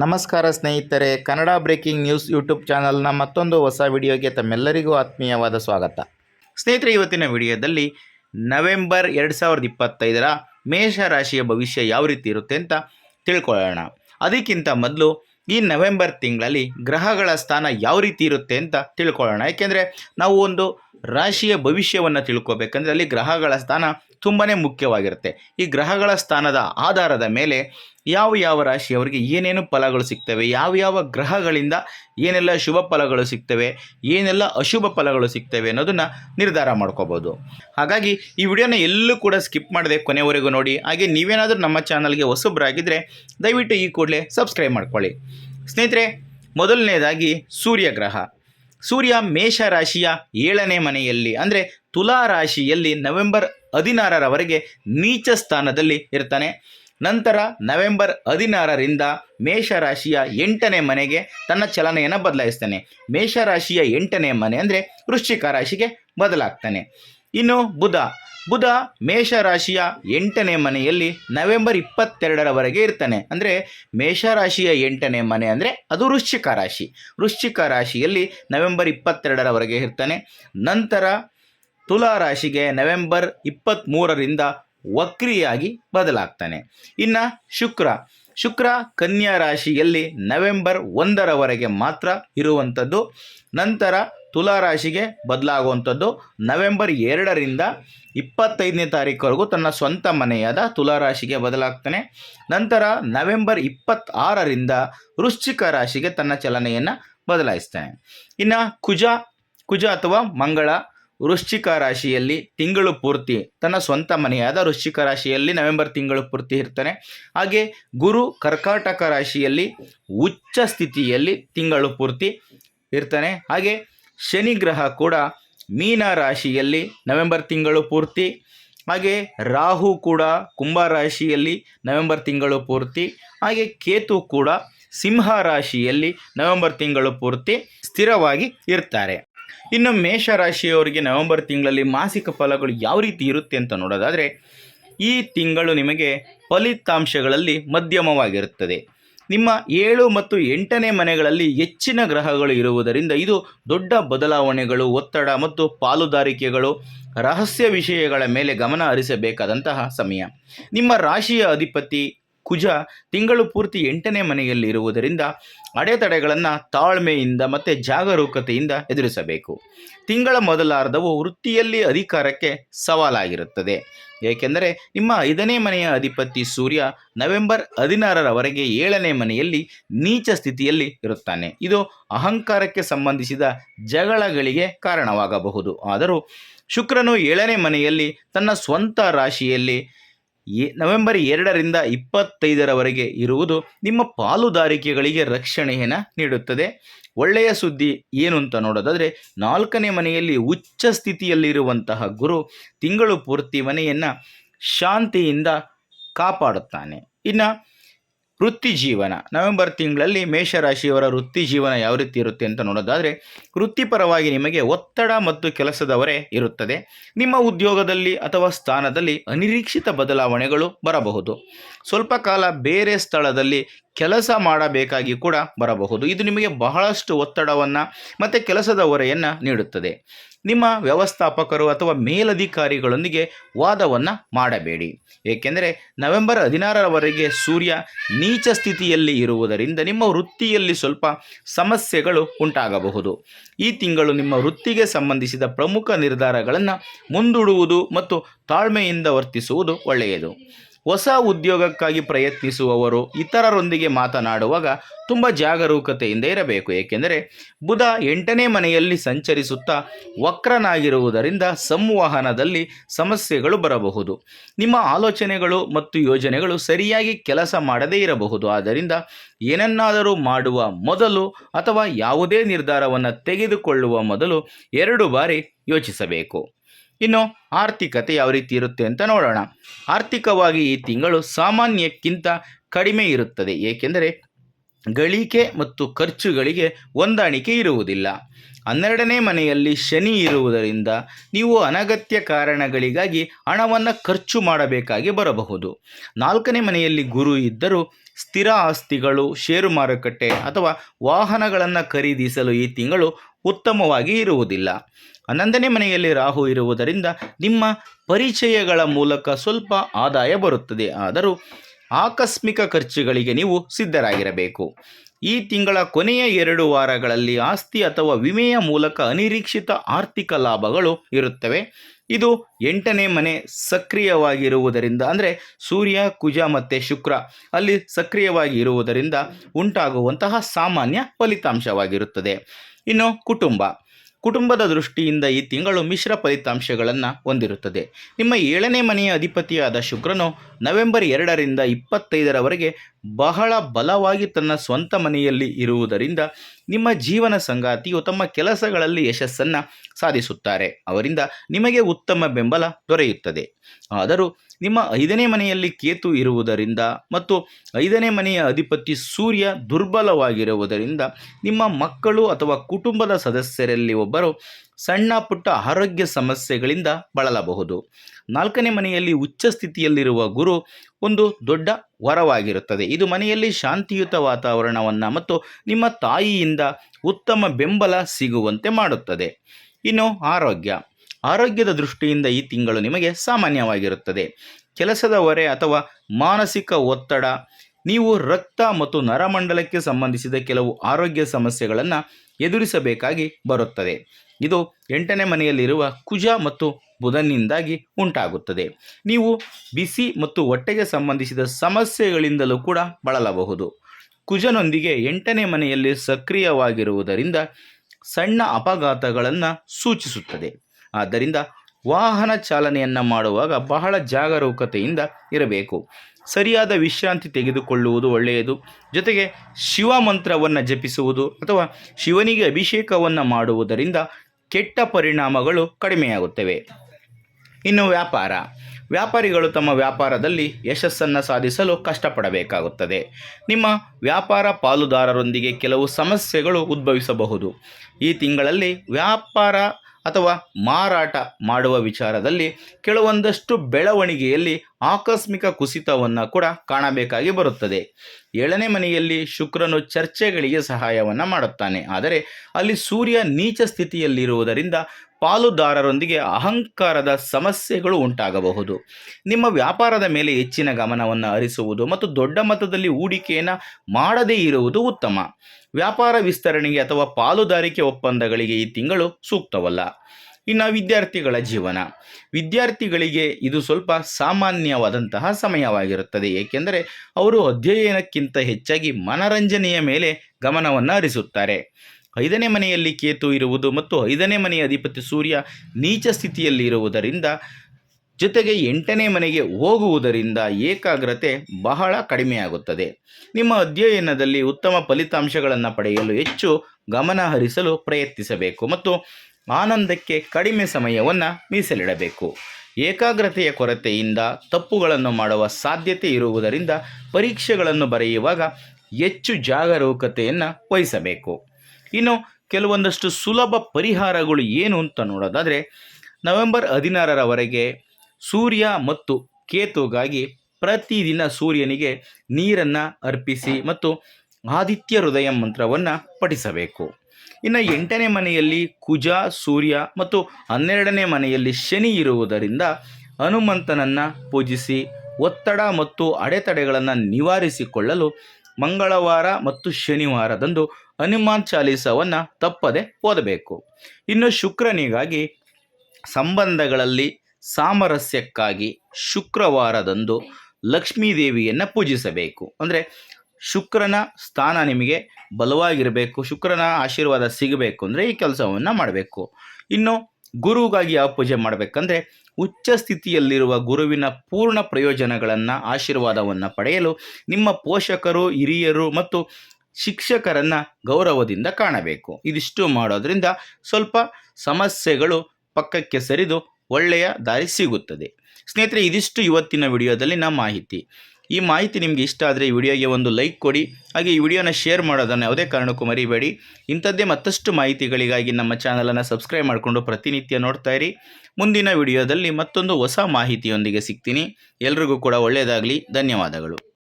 ನಮಸ್ಕಾರ ಸ್ನೇಹಿತರೆ, Kannada breaking news YouTube ಚಾನಲ್ನ ಮತ್ತೊಂದು ಹೊಸ ವಿಡಿಯೋಗೆ ತಮ್ಮೆಲ್ಲರಿಗೂ ಆತ್ಮೀಯವಾದ ಸ್ವಾಗತ. ಸ್ನೇಹಿತರೆ, ಇವತ್ತಿನ ವಿಡಿಯೋದಲ್ಲಿ ನವೆಂಬರ್ ಎರಡು ಸಾವಿರದ ಇಪ್ಪತ್ತೈದರ ಮೇಷ ರಾಶಿಯ ಭವಿಷ್ಯ ಯಾವ ರೀತಿ ಇರುತ್ತೆ ಅಂತ ತಿಳ್ಕೊಳ್ಳೋಣ. ಅದಕ್ಕಿಂತ ಮೊದಲು ಈ ನವೆಂಬರ್ ತಿಂಗಳಲ್ಲಿ ಗ್ರಹಗಳ ಸ್ಥಾನ ಯಾವ ರೀತಿ ಇರುತ್ತೆ ಅಂತ ತಿಳ್ಕೊಳ್ಳೋಣ. ಯಾಕೆಂದರೆ ನಾವು ಒಂದು ರಾಶಿಯ ಭವಿಷ್ಯವನ್ನು ತಿಳ್ಕೊಬೇಕಂದ್ರೆ ಅಲ್ಲಿ ಗ್ರಹಗಳ ಸ್ಥಾನ ತುಂಬಾ ಮುಖ್ಯವಾಗಿರುತ್ತೆ. ಈ ಗ್ರಹಗಳ ಸ್ಥಾನದ ಆಧಾರದ ಮೇಲೆ ಯಾವ ಯಾವ ರಾಶಿಯವರಿಗೆ ಏನೇನು ಫಲಗಳು ಸಿಗ್ತವೆ, ಯಾವ ಯಾವ ಗ್ರಹಗಳಿಂದ ಏನೆಲ್ಲ ಶುಭ ಫಲಗಳು ಸಿಗ್ತವೆ, ಏನೆಲ್ಲ ಅಶುಭ ಫಲಗಳು ಸಿಗ್ತವೆ ಅನ್ನೋದನ್ನು ನಿರ್ಧಾರ ಮಾಡ್ಕೋಬೋದು. ಹಾಗಾಗಿ ಈ ವಿಡಿಯೋನ ಎಲ್ಲೂ ಕೂಡ ಸ್ಕಿಪ್ ಮಾಡದೆ ಕೊನೆವರೆಗೂ ನೋಡಿ, ಹಾಗೆ ನೀವೇನಾದರೂ ನಮ್ಮ ಚಾನಲ್ಗೆ ಹೊಸಬ್ರಾಗಿದ್ದರೆ ದಯವಿಟ್ಟು ಈ ಕೂಡಲೇ ಸಬ್ಸ್ಕ್ರೈಬ್ ಮಾಡ್ಕೊಳ್ಳಿ. ಸ್ನೇಹಿತರೆ, ಮೊದಲನೇದಾಗಿ ಸೂರ್ಯಗ್ರಹ ಸೂರ್ಯ ಮೇಷ ರಾಶಿಯ ಏಳನೇ ಮನೆಯಲ್ಲಿ, ಅಂದರೆ ತುಲಾ ರಾಶಿಯಲ್ಲಿ ನವೆಂಬರ್ ಹದಿನಾರರವರೆಗೆ ನೀಚ ಸ್ಥಾನದಲ್ಲಿ ಇರ್ತಾನೆ. ನಂತರ ನವೆಂಬರ್ ಹದಿನಾರರಿಂದ ಮೇಷರಾಶಿಯ ಎಂಟನೇ ಮನೆಗೆ ತನ್ನ ಚಲನೆಯನ್ನು ಬದಲಾಯಿಸ್ತಾನೆ. ಮೇಷರಾಶಿಯ ಎಂಟನೇ ಮನೆ ಅಂದರೆ ವೃಶ್ಚಿಕ ರಾಶಿಗೆ ಬದಲಾಗ್ತಾನೆ. ಇನ್ನು ಬುಧ ಬುಧ ಮೇಷರಾಶಿಯ ಎಂಟನೇ ಮನೆಯಲ್ಲಿ ನವೆಂಬರ್ ಇಪ್ಪತ್ತೆರಡರವರೆಗೆ ಇರ್ತಾನೆ. ಅಂದರೆ ಮೇಷರಾಶಿಯ ಎಂಟನೇ ಮನೆ ಅಂದರೆ ಅದು ವೃಶ್ಚಿಕ ರಾಶಿ. ವೃಶ್ಚಿಕ ರಾಶಿಯಲ್ಲಿ ನವೆಂಬರ್ ಇಪ್ಪತ್ತೆರಡರವರೆಗೆ ಇರ್ತಾನೆ. ನಂತರ ತುಲಾ ರಾಶಿಗೆ ನವೆಂಬರ್ ಇಪ್ಪತ್ತ್ಮೂರರಿಂದ ವಕ್ರಿಯಾಗಿ ಬದಲಾಗ್ತಾನೆ. ಇನ್ನು ಶುಕ್ರ. ಶುಕ್ರ, ಕನ್ಯಾ ರಾಶಿಯಲ್ಲಿ ನವೆಂಬರ್ ಒಂದರವರೆಗೆ ಮಾತ್ರ ಇರುವಂಥದ್ದು. ನಂತರ ತುಲಾ ರಾಶಿಗೆ ಬದಲಾಗುವಂಥದ್ದು. ನವೆಂಬರ್ ಎರಡರಿಂದ ಇಪ್ಪತ್ತೈದನೇ ತಾರೀಕುವರೆಗೂ ತನ್ನ ಸ್ವಂತ ಮನೆಯಾದ ತುಲಾ ರಾಶಿಗೆ ಬದಲಾಗ್ತಾನೆ. ನಂತರ ನವೆಂಬರ್ ಇಪ್ಪತ್ತಾರರಿಂದ ವೃಶ್ಚಿಕ ರಾಶಿಗೆ ತನ್ನ ಚಲನೆಯನ್ನು ಬದಲಾಯಿಸ್ತಾನೆ. ಇನ್ನು ಕುಜ ಕುಜ ಅಥವಾ ಮಂಗಳ ವೃಶ್ಚಿಕ ರಾಶಿಯಲ್ಲಿ ತಿಂಗಳು ಪೂರ್ತಿ, ತನ್ನ ಸ್ವಂತ ಮನೆಯಾದ ವೃಶ್ಚಿಕ ರಾಶಿಯಲ್ಲಿ ನವೆಂಬರ್ ತಿಂಗಳು ಪೂರ್ತಿ ಇರ್ತಾನೆ. ಹಾಗೆ ಗುರು ಕರ್ಕಾಟಕ ರಾಶಿಯಲ್ಲಿ ಉಚ್ಚ ಸ್ಥಿತಿಯಲ್ಲಿ ತಿಂಗಳು ಪೂರ್ತಿ ಇರ್ತಾನೆ. ಹಾಗೆ ಶನಿ ಗ್ರಹ ಕೂಡ ಮೀನ ರಾಶಿಯಲ್ಲಿ ನವೆಂಬರ್ ತಿಂಗಳು ಪೂರ್ತಿ, ಹಾಗೆ ರಾಹು ಕೂಡ ಕುಂಭ ರಾಶಿಯಲ್ಲಿ ನವೆಂಬರ್ ತಿಂಗಳು ಪೂರ್ತಿ, ಹಾಗೆ ಕೇತು ಕೂಡ ಸಿಂಹ ರಾಶಿಯಲ್ಲಿ ನವೆಂಬರ್ ತಿಂಗಳು ಪೂರ್ತಿ ಸ್ಥಿರವಾಗಿ ಇರ್ತಾರೆ. ಇನ್ನು ಮೇಷ ರಾಶಿಯವರಿಗೆ ನವೆಂಬರ್ ತಿಂಗಳಲ್ಲಿ ಮಾಸಿಕ ಫಲಗಳು ಯಾವ ರೀತಿ ಇರುತ್ತೆ ಅಂತ ನೋಡೋದಾದರೆ, ಈ ತಿಂಗಳು ನಿಮಗೆ ಫಲಿತಾಂಶಗಳಲ್ಲಿ ಮಧ್ಯಮವಾಗಿರುತ್ತದೆ. ನಿಮ್ಮ ಏಳು ಮತ್ತು ಎಂಟನೇ ಮನೆಗಳಲ್ಲಿ ಹೆಚ್ಚಿನ ಗ್ರಹಗಳು ಇರುವುದರಿಂದ ಇದು ದೊಡ್ಡ ಬದಲಾವಣೆಗಳು, ಒತ್ತಡ ಮತ್ತು ಪಾಲುದಾರಿಕೆಗಳು, ರಹಸ್ಯ ವಿಷಯಗಳ ಮೇಲೆ ಗಮನ ಹರಿಸಬೇಕಾದಂತಹ ಸಮಯ. ನಿಮ್ಮ ರಾಶಿಯ ಅಧಿಪತಿ ಕುಜ ತಿಂಗಳು ಪೂರ್ತಿ ಎಂಟನೇ ಮನೆಯಲ್ಲಿ ಇರುವುದರಿಂದ ಅಡೆತಡೆಗಳನ್ನು ತಾಳ್ಮೆಯಿಂದ ಮತ್ತು ಜಾಗರೂಕತೆಯಿಂದ ಎದುರಿಸಬೇಕು. ತಿಂಗಳ ಮೊದಲಾರ್ಧವು ವೃತ್ತಿಯಲ್ಲಿ ಅಧಿಕಾರಕ್ಕೆ ಸವಾಲಾಗಿರುತ್ತದೆ. ಏಕೆಂದರೆ ನಿಮ್ಮ ಐದನೇ ಮನೆಯ ಅಧಿಪತಿ ಸೂರ್ಯ ನವೆಂಬರ್ ಹದಿನಾರರವರೆಗೆ ಏಳನೇ ಮನೆಯಲ್ಲಿ ನೀಚ ಸ್ಥಿತಿಯಲ್ಲಿ ಇರುತ್ತಾನೆ. ಇದು ಅಹಂಕಾರಕ್ಕೆ ಸಂಬಂಧಿಸಿದ ಜಗಳಗಳಿಗೆ ಕಾರಣವಾಗಬಹುದು. ಆದರೂ ಶುಕ್ರನು ಏಳನೇ ಮನೆಯಲ್ಲಿ ತನ್ನ ಸ್ವಂತ ರಾಶಿಯಲ್ಲಿ ಎ ನವೆಂಬರ್ ಎರಡರಿಂದ ಇಪ್ಪತ್ತೈದರವರೆಗೆ ಇರುವುದು ನಿಮ್ಮ ಪಾಲುದಾರಿಕೆಗಳಿಗೆ ರಕ್ಷಣೆಯನ್ನು ನೀಡುತ್ತದೆ. ಒಳ್ಳೆಯ ಸುದ್ದಿ ಏನು ಅಂತ ನೋಡೋದಾದರೆ, ನಾಲ್ಕನೇ ಮನೆಯಲ್ಲಿ ಉಚ್ಚ ಸ್ಥಿತಿಯಲ್ಲಿರುವಂತಹ ಗುರು ತಿಂಗಳು ಪೂರ್ತಿ ಮನೆಯನ್ನು ಶಾಂತಿಯಿಂದ ಕಾಪಾಡುತ್ತಾನೆ. ಇನ್ನು ವೃತ್ತಿ ಜೀವನ. ನವೆಂಬರ್ ತಿಂಗಳಲ್ಲಿ ಮೇಷರಾಶಿಯವರ ವೃತ್ತಿ ಜೀವನ ಯಾವ ರೀತಿ ಇರುತ್ತೆ ಅಂತ ನೋಡೋದಾದರೆ, ವೃತ್ತಿಪರವಾಗಿ ನಿಮಗೆ ಒತ್ತಡ ಮತ್ತು ಕೆಲಸದವರೇ ಇರುತ್ತದೆ. ನಿಮ್ಮ ಉದ್ಯೋಗದಲ್ಲಿ ಅಥವಾ ಸ್ಥಾನದಲ್ಲಿ ಅನಿರೀಕ್ಷಿತ ಬದಲಾವಣೆಗಳು ಬರಬಹುದು. ಸ್ವಲ್ಪ ಕಾಲ ಬೇರೆ ಸ್ಥಳದಲ್ಲಿ ಕೆಲಸ ಮಾಡಬೇಕಾಗಿ ಕೂಡ ಬರಬಹುದು. ಇದು ನಿಮಗೆ ಬಹಳಷ್ಟು ಒತ್ತಡವನ್ನು ಮತ್ತು ಕೆಲಸದ ಹೊರೆಯನ್ನು ನೀಡುತ್ತದೆ. ನಿಮ್ಮ ವ್ಯವಸ್ಥಾಪಕರು ಅಥವಾ ಮೇಲಧಿಕಾರಿಗಳೊಂದಿಗೆ ವಾದವನ್ನು ಮಾಡಬೇಡಿ. ಏಕೆಂದರೆ ನವೆಂಬರ್ ಹದಿನಾರರವರೆಗೆ ಸೂರ್ಯ ನೀಚ ಸ್ಥಿತಿಯಲ್ಲಿ ಇರುವುದರಿಂದ ನಿಮ್ಮ ವೃತ್ತಿಯಲ್ಲಿ ಸ್ವಲ್ಪ ಸಮಸ್ಯೆಗಳು ಉಂಟಾಗಬಹುದು. ಈ ತಿಂಗಳು ನಿಮ್ಮ ವೃತ್ತಿಗೆ ಸಂಬಂಧಿಸಿದ ಪ್ರಮುಖ ನಿರ್ಧಾರಗಳನ್ನು ಮುಂದೂಡುವುದು ಮತ್ತು ತಾಳ್ಮೆಯಿಂದ ವರ್ತಿಸುವುದು ಒಳ್ಳೆಯದು. ಹೊಸ ಉದ್ಯೋಗಕ್ಕಾಗಿ ಪ್ರಯತ್ನಿಸುವವರು ಇತರರೊಂದಿಗೆ ಮಾತನಾಡುವಾಗ ತುಂಬ ಜಾಗರೂಕತೆಯಿಂದ ಇರಬೇಕು. ಏಕೆಂದರೆ ಬುಧ ಎಂಟನೇ ಮನೆಯಲ್ಲಿ ಸಂಚರಿಸುತ್ತಾ ವಕ್ರನಾಗಿರುವುದರಿಂದ ಸಂವಹನದಲ್ಲಿ ಸಮಸ್ಯೆಗಳು ಬರಬಹುದು. ನಿಮ್ಮ ಆಲೋಚನೆಗಳು ಮತ್ತು ಯೋಜನೆಗಳು ಸರಿಯಾಗಿ ಕೆಲಸ ಮಾಡದೇ ಇರಬಹುದು. ಆದ್ದರಿಂದ ಏನನ್ನಾದರೂ ಮಾಡುವ ಮೊದಲು ಅಥವಾ ಯಾವುದೇ ನಿರ್ಧಾರವನ್ನು ತೆಗೆದುಕೊಳ್ಳುವ ಮೊದಲು ಎರಡು ಬಾರಿ ಯೋಚಿಸಬೇಕು. ಇನ್ನು ಆರ್ಥಿಕತೆ ಯಾವ ರೀತಿ ಇರುತ್ತೆ ಅಂತ ನೋಡೋಣ. ಆರ್ಥಿಕವಾಗಿ ಈ ತಿಂಗಳು ಸಾಮಾನ್ಯಕ್ಕಿಂತ ಕಡಿಮೆ ಇರುತ್ತದೆ. ಏಕೆಂದರೆ ಗಳಿಕೆ ಮತ್ತು ಖರ್ಚುಗಳಿಗೆ ಹೊಂದಾಣಿಕೆ ಇರುವುದಿಲ್ಲ. ಹನ್ನೆರಡನೇ ಮನೆಯಲ್ಲಿ ಶನಿ ಇರುವುದರಿಂದ ನೀವು ಅನಗತ್ಯ ಕಾರಣಗಳಿಗಾಗಿ ಹಣವನ್ನು ಖರ್ಚು ಮಾಡಬೇಕಾಗಿ ಬರಬಹುದು. ನಾಲ್ಕನೇ ಮನೆಯಲ್ಲಿ ಗುರು ಇದ್ದರೂ ಸ್ಥಿರ ಆಸ್ತಿಗಳು, ಷೇರು ಮಾರುಕಟ್ಟೆ ಅಥವಾ ವಾಹನಗಳನ್ನು ಖರೀದಿಸಲು ಈ ತಿಂಗಳು ಉತ್ತಮವಾಗಿ ಇರುವುದಿಲ್ಲ. ಹನ್ನೊಂದನೇ ಮನೆಯಲ್ಲಿ ರಾಹು ಇರುವುದರಿಂದ ನಿಮ್ಮ ಪರಿಚಯಗಳ ಮೂಲಕ ಸ್ವಲ್ಪ ಆದಾಯ ಬರುತ್ತದೆ. ಆದರೂ ಆಕಸ್ಮಿಕ ಖರ್ಚುಗಳಿಗೆ ನೀವು ಸಿದ್ಧರಾಗಿರಬೇಕು. ಈ ತಿಂಗಳ ಕೊನೆಯ ಎರಡು ವಾರಗಳಲ್ಲಿ ಆಸ್ತಿ ಅಥವಾ ವಿಮೆಯ ಮೂಲಕ ಅನಿರೀಕ್ಷಿತ ಆರ್ಥಿಕ ಲಾಭಗಳು ಇರುತ್ತವೆ. ಇದು ಎಂಟನೇ ಮನೆ ಸಕ್ರಿಯವಾಗಿರುವುದರಿಂದ, ಅಂದರೆ ಸೂರ್ಯ, ಕುಜ ಮತ್ತು ಶುಕ್ರ ಅಲ್ಲಿ ಸಕ್ರಿಯವಾಗಿ ಇರುವುದರಿಂದ ಉಂಟಾಗುವಂತಹ ಸಾಮಾನ್ಯ ಫಲಿತಾಂಶವಾಗಿರುತ್ತದೆ. ಇನ್ನು ಕುಟುಂಬ. ಕುಟುಂಬದ ದೃಷ್ಟಿಯಿಂದ ಈ ತಿಂಗಳು ಮಿಶ್ರ ಫಲಿತಾಂಶಗಳನ್ನು ಹೊಂದಿರುತ್ತದೆ. ನಿಮ್ಮ ಏಳನೇ ಮನೆಯ ಅಧಿಪತಿಯಾದ ಶುಕ್ರನು ನವೆಂಬರ್ ಎರಡರಿಂದ ಇಪ್ಪತ್ತೈದರವರೆಗೆ ಬಹಳ ಬಲವಾಗಿ ತನ್ನ ಸ್ವಂತ ಮನೆಯಲ್ಲಿ ಇರುವುದರಿಂದ ನಿಮ್ಮ ಜೀವನ ಸಂಗಾತಿಯು ತಮ್ಮ ಕೆಲಸಗಳಲ್ಲಿ ಯಶಸ್ಸನ್ನು ಸಾಧಿಸುತ್ತಾರೆ. ಅವರಿಂದ ನಿಮಗೆ ಉತ್ತಮ ಬೆಂಬಲ ದೊರೆಯುತ್ತದೆ. ಆದರೂ ನಿಮ್ಮ ಐದನೇ ಮನೆಯಲ್ಲಿ ಕೇತು ಇರುವುದರಿಂದ ಮತ್ತು ಐದನೇ ಮನೆಯ ಅಧಿಪತಿ ಸೂರ್ಯ ದುರ್ಬಲವಾಗಿರುವುದರಿಂದ ನಿಮ್ಮ ಮಕ್ಕಳು ಅಥವಾ ಕುಟುಂಬದ ಸದಸ್ಯರಲ್ಲಿ ಒಬ್ಬರು ಸಣ್ಣ ಪುಟ್ಟ ಆರೋಗ್ಯ ಸಮಸ್ಯೆಗಳಿಂದ ಬಳಲಬಹುದು. ನಾಲ್ಕನೇ ಮನೆಯಲ್ಲಿ ಉಚ್ಚ ಸ್ಥಿತಿಯಲ್ಲಿರುವ ಗುರು ಒಂದು ದೊಡ್ಡ ವರವಾಗಿರುತ್ತದೆ. ಇದು ಮನೆಯಲ್ಲಿ ಶಾಂತಿಯುತ ವಾತಾವರಣವನ್ನು ಮತ್ತು ನಿಮ್ಮ ತಾಯಿಯಿಂದ ಉತ್ತಮ ಬೆಂಬಲ ಸಿಗುವಂತೆ ಮಾಡುತ್ತದೆ. ಇನ್ನು ಆರೋಗ್ಯ. ಆರೋಗ್ಯದ ದೃಷ್ಟಿಯಿಂದ ಈ ತಿಂಗಳು ನಿಮಗೆ ಸಾಮಾನ್ಯವಾಗಿರುತ್ತದೆ. ಕೆಲಸದ ಹೊರೆ ಅಥವಾ ಮಾನಸಿಕ ಒತ್ತಡ, ನೀವು ರಕ್ತ ಮತ್ತು ನರಮಂಡಲಕ್ಕೆ ಸಂಬಂಧಿಸಿದ ಕೆಲವು ಆರೋಗ್ಯ ಸಮಸ್ಯೆಗಳನ್ನು ಎದುರಿಸಬೇಕಾಗಿ ಬರುತ್ತದೆ. ಇದು ಎಂಟನೇ ಮನೆಯಲ್ಲಿರುವ ಕುಜ ಮತ್ತು ಬುಧನಿಂದಾಗಿ ಉಂಟಾಗುತ್ತದೆ. ನೀವು ಬಿಸಿ ಮತ್ತು ಹೊಟ್ಟೆಗೆ ಸಂಬಂಧಿಸಿದ ಸಮಸ್ಯೆಗಳಿಂದಲೂ ಕೂಡ ಬಳಲಬಹುದು. ಕುಜನೊಂದಿಗೆ ಎಂಟನೇ ಮನೆಯಲ್ಲಿ ಸಕ್ರಿಯವಾಗಿರುವುದರಿಂದ ಸಣ್ಣ ಅಪಘಾತಗಳನ್ನು ಸೂಚಿಸುತ್ತದೆ. ಆದ್ದರಿಂದ ವಾಹನ ಚಾಲನೆಯನ್ನು ಮಾಡುವಾಗ ಬಹಳ ಜಾಗರೂಕತೆಯಿಂದ ಇರಬೇಕು. ಸರಿಯಾದ ವಿಶ್ರಾಂತಿ ತೆಗೆದುಕೊಳ್ಳುವುದು ಒಳ್ಳೆಯದು. ಜೊತೆಗೆ ಶಿವ ಮಂತ್ರವನ್ನು ಜಪಿಸುವುದು ಅಥವಾ ಶಿವನಿಗೆ ಅಭಿಷೇಕವನ್ನು ಮಾಡುವುದರಿಂದ ಕೆಟ್ಟ ಪರಿಣಾಮಗಳು ಕಡಿಮೆಯಾಗುತ್ತವೆ. ಇನ್ನು ವ್ಯಾಪಾರ. ವ್ಯಾಪಾರಿಗಳು ತಮ್ಮ ವ್ಯಾಪಾರದಲ್ಲಿ ಯಶಸ್ಸನ್ನು ಸಾಧಿಸಲು ಕಷ್ಟಪಡಬೇಕಾಗುತ್ತದೆ. ನಿಮ್ಮ ವ್ಯಾಪಾರ ಪಾಲುದಾರರೊಂದಿಗೆ ಕೆಲವು ಸಮಸ್ಯೆಗಳು ಉದ್ಭವಿಸಬಹುದು. ಈ ತಿಂಗಳಲ್ಲಿ ವ್ಯಾಪಾರ ಅಥವಾ ಮಾರಾಟ ಮಾಡುವ ವಿಚಾರದಲ್ಲಿ ಕೆಲವೊಂದಷ್ಟು ಬೆಳವಣಿಗೆಯಲ್ಲಿ ಆಕಸ್ಮಿಕ ಕುಸಿತವನ್ನು ಕೂಡ ಕಾಣಬೇಕಾಗಿ ಬರುತ್ತದೆ. ಏಳನೇ ಮನೆಯಲ್ಲಿ ಶುಕ್ರನು ಚರ್ಚೆಗಳಿಗೆ ಸಹಾಯವನ್ನು ಮಾಡುತ್ತಾನೆ. ಆದರೆ ಅಲ್ಲಿ ಸೂರ್ಯ ನೀಚ ಸ್ಥಿತಿಯಲ್ಲಿರುವುದರಿಂದ ಪಾಲುದಾರರೊಂದಿಗೆ ಅಹಂಕಾರದ ಸಮಸ್ಯೆಗಳು ಉಂಟಾಗಬಹುದು. ನಿಮ್ಮ ವ್ಯಾಪಾರದ ಮೇಲೆ ಹೆಚ್ಚಿನ ಗಮನವನ್ನು ಹರಿಸುವುದು ಮತ್ತು ದೊಡ್ಡ ಮಟ್ಟದಲ್ಲಿ ಹೂಡಿಕೆಯನ್ನು ಮಾಡದೇ ಇರುವುದು ಉತ್ತಮ. ವ್ಯಾಪಾರ ವಿಸ್ತರಣೆಗೆ ಅಥವಾ ಪಾಲುದಾರಿಕೆ ಒಪ್ಪಂದಗಳಿಗೆ ಈ ತಿಂಗಳು ಸೂಕ್ತವಲ್ಲ. ಇನ್ನು ವಿದ್ಯಾರ್ಥಿಗಳ ಜೀವನ. ವಿದ್ಯಾರ್ಥಿಗಳಿಗೆ ಇದು ಸ್ವಲ್ಪ ಸಾಮಾನ್ಯವಾದಂತಹ ಸಮಯವಾಗಿರುತ್ತದೆ. ಏಕೆಂದರೆ ಅವರು ಅಧ್ಯಯನಕ್ಕಿಂತ ಹೆಚ್ಚಾಗಿ ಮನರಂಜನೆಯ ಮೇಲೆ ಗಮನವನ್ನು ಹರಿಸುತ್ತಾರೆ. ಐದನೇ ಮನೆಯಲ್ಲಿ ಕೇತು ಇರುವುದು ಮತ್ತು ಐದನೇ ಮನೆಯ ಅಧಿಪತಿ ಸೂರ್ಯ ನೀಚ ಸ್ಥಿತಿಯಲ್ಲಿ ಇರುವುದರಿಂದ ಜೊತೆಗೆ ಎಂಟನೇ ಮನೆಗೆ ಹೋಗುವುದರಿಂದ ಏಕಾಗ್ರತೆ ಬಹಳ ಕಡಿಮೆಯಾಗುತ್ತದೆ. ನಿಮ್ಮ ಅಧ್ಯಯನದಲ್ಲಿ ಉತ್ತಮ ಫಲಿತಾಂಶಗಳನ್ನು ಪಡೆಯಲು ಹೆಚ್ಚು ಗಮನ ಹರಿಸಲು ಪ್ರಯತ್ನಿಸಬೇಕು ಮತ್ತು ಆನಂದಕ್ಕೆ ಕಡಿಮೆ ಸಮಯವನ್ನು ಮೀಸಲಿಡಬೇಕು. ಏಕಾಗ್ರತೆಯ ಕೊರತೆಯಿಂದ ತಪ್ಪುಗಳನ್ನು ಮಾಡುವ ಸಾಧ್ಯತೆ ಇರುವುದರಿಂದ ಪರೀಕ್ಷೆಗಳನ್ನು ಬರೆಯುವಾಗ ಹೆಚ್ಚು ಜಾಗರೂಕತೆಯನ್ನು ವಹಿಸಬೇಕು. ಇನ್ನು ಕೆಲವೊಂದಷ್ಟು ಸುಲಭ ಪರಿಹಾರಗಳು ಏನು ಅಂತ ನೋಡೋದಾದರೆ ನವೆಂಬರ್ ಹದಿನಾರರವರೆಗೆ ಸೂರ್ಯ ಮತ್ತು ಕೇತುಗಾಗಿ ಪ್ರತಿದಿನ ಸೂರ್ಯನಿಗೆ ನೀರನ್ನು ಅರ್ಪಿಸಿ ಮತ್ತು ಆದಿತ್ಯ ಹೃದಯ ಮಂತ್ರವನ್ನು ಪಠಿಸಬೇಕು. ಇನ್ನು ಎಂಟನೇ ಮನೆಯಲ್ಲಿ ಕುಜ, ಸೂರ್ಯ ಮತ್ತು ಹನ್ನೆರಡನೇ ಮನೆಯಲ್ಲಿ ಶನಿ ಇರುವುದರಿಂದ ಹನುಮಂತನನ್ನು ಪೂಜಿಸಿ ಒತ್ತಡ ಮತ್ತು ಅಡೆತಡೆಗಳನ್ನು ನಿವಾರಿಸಿಕೊಳ್ಳಲು ಮಂಗಳವಾರ ಮತ್ತು ಶನಿವಾರದಂದು ಹನುಮಾನ್ ಚಾಲೀಸವನ್ನು ತಪ್ಪದೆ ಓದಬೇಕು. ಇನ್ನು ಶುಕ್ರನಿಗಾಗಿ ಸಂಬಂಧಗಳಲ್ಲಿ ಸಾಮರಸ್ಯಕ್ಕಾಗಿ ಶುಕ್ರವಾರದಂದು ಲಕ್ಷ್ಮೀದೇವಿಯನ್ನು ಪೂಜಿಸಬೇಕು. ಅಂದರೆ ಶುಕ್ರನ ಸ್ಥಾನ ನಿಮಗೆ ಬಲವಾಗಿರಬೇಕು, ಶುಕ್ರನ ಆಶೀರ್ವಾದ ಸಿಗಬೇಕು ಅಂದರೆ ಈ ಕೆಲಸವನ್ನು ಮಾಡಬೇಕು. ಇನ್ನು ಗುರುಗಾಗಿ ಯಾವ ಪೂಜೆ ಮಾಡಬೇಕಂದ್ರೆ ಉಚ್ಚ ಸ್ಥಿತಿಯಲ್ಲಿರುವ ಗುರುವಿನ ಪೂರ್ಣ ಪ್ರಯೋಜನಗಳನ್ನು, ಆಶೀರ್ವಾದವನ್ನು ಪಡೆಯಲು ನಿಮ್ಮ ಪೋಷಕರು, ಹಿರಿಯರು ಮತ್ತು ಶಿಕ್ಷಕರನ್ನು ಗೌರವದಿಂದ ಕಾಣಬೇಕು. ಇದಿಷ್ಟು ಮಾಡೋದ್ರಿಂದ ಸ್ವಲ್ಪ ಸಮಸ್ಯೆಗಳು ಪಕ್ಕಕ್ಕೆ ಸರಿದು ಒಳ್ಳೆಯ ದಾರಿ ಸಿಗುತ್ತದೆ. ಸ್ನೇಹಿತರೆ, ಇದಿಷ್ಟು ಇವತ್ತಿನ ವಿಡಿಯೋದಲ್ಲಿನ ಮಾಹಿತಿ. ಈ ಮಾಹಿತಿ ನಿಮಗೆ ಇಷ್ಟ ಆದರೆ ಈ ವಿಡಿಯೋಗೆ ಒಂದು ಲೈಕ್ ಕೊಡಿ, ಹಾಗೆ ಈ ವಿಡಿಯೋನ ಶೇರ್ ಮಾಡೋದನ್ನು ಯಾವುದೇ ಕಾರಣಕ್ಕೂ ಮರಿಬೇಡಿ. ಇಂಥದ್ದೇ ಮತ್ತಷ್ಟು ಮಾಹಿತಿಗಳಿಗಾಗಿ ನಮ್ಮ ಚಾನಲನ್ನು ಸಬ್ಸ್ಕ್ರೈಬ್ ಮಾಡಿಕೊಂಡು ಪ್ರತಿನಿತ್ಯ ನೋಡ್ತಾ ಇರಿ. ಮುಂದಿನ ವಿಡಿಯೋದಲ್ಲಿ ಮತ್ತೊಂದು ಹೊಸ ಮಾಹಿತಿಯೊಂದಿಗೆ ಸಿಗ್ತೀನಿ. ಎಲ್ರಿಗೂ ಕೂಡ ಒಳ್ಳೆಯದಾಗಲಿ. ಧನ್ಯವಾದಗಳು.